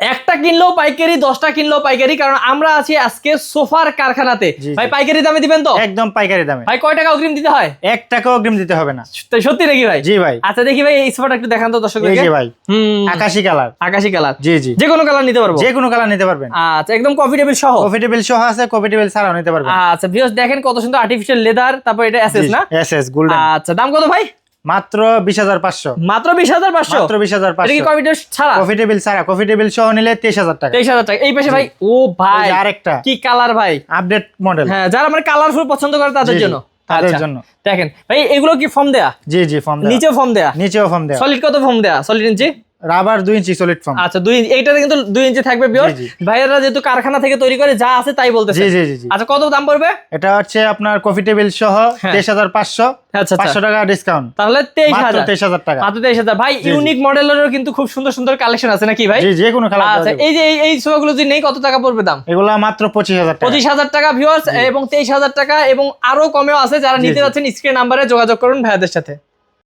একটা কিনলেও পাইকারি দশটা কিনলেও পাইকারি কারণ আমরা আছি আজকে সোফার কারখানাতে। ভাই পাইকারি দামে দিবেন তো? একদম পাইকারি দামে। ভাই কয় টাকা অগ্রিম দিতে হয়? এক টাকাও অগ্রিম দিতে হবে না। সত্যি নাকি ভাই? জি ভাই। আচ্ছা দেখি ভাই এই সোফাটা একটু দেখান তো দর্শক এই যে ভাই হুম। আকাশি কালার। আকাশি কালার। জি জি। যে কোনো কালার নিতে পারব। যে কোনো কালার নিতে পারবেন। আচ্ছা একদম কফি টেবিল সহ। কফি টেবিল সহ আছে কফি টেবিল ছাড়াও নিতে পারবেন। আচ্ছা ভিউস দেখেন কত সুন্দর আর্টিফিশিয়াল লেদার তারপর এটা এসএস না? এস এস গোল্ডেন আচ্ছা দাম কত ভাই? মাত্র বিশ হাজার পাঁচশো। মাত্র বিশ হাজার পাঁচশো? মাত্র বিশ হাজার পাঁচশো। কফি ছাড়া? কফি ছাড়া। কফি টেবিল সহ নিলে তেইশ হাজার টাকা। তেইশ হাজার টাকা। এই পাশে ভাই ও ভাই আরেকটা। কি কালার ভাই? আপডেট মডেল হ্যাঁ যারা মানে কালারফুল পছন্দ করে তাদের জন্য। তাদের আচ্ছা, জন্য। দেখেন ভাই এগুলো কি ফর্ম দেয়া? জি জি ফর্ম নিচেও ফর্ম দেয়া? নিচেও ফর্ম দেয়া। সলিড কত ফর্ম দেয়া? সলিড ইঞ্চি রাবার দুই ইঞ্চি সলিড ফর্ম আচ্ছা দুই এইটাতে কিন্তু দুই ইঞ্চি থাকবে বিয়র। ভাইয়েরা যেহেতু কারখানা থেকে তৈরি করে যা আছে তাই বলতেছে। জি জি জি আচ্ছা কত দাম পড়বে? এটা হচ্ছে আপনার কফি টেবিল সহ হ্যাঁ। তেইশ হাজার পাঁচশো। আচ্ছা আচ্ছা। পাঁচশো টাকা ডিসকাউন্ট তাহলে তেইশ হাজার। তেইশ হাজার টাকা। মাত্র তেইশ হাজার। ভাই ইউনিক মডেলেরও কিন্তু খুব সুন্দর সুন্দর কালেকশন আছে নাকি ভাই? জি যে কোনো কালার আচ্ছা এই যে এই- সোফাগুলো যদি নেই কত টাকা পড়বে দাম? এগুলা মাত্র পঁচিশ হাজার টাকা। পঁচিশ হাজার টাকা ভিউয়ার্স এবং তেইশ হাজার টাকা এবং আরও কমেও আছে। যারা নিতে যাচ্ছেন স্ক্রিন নাম্বারে যোগাযোগ করুন ভাইয়াদের সাথে।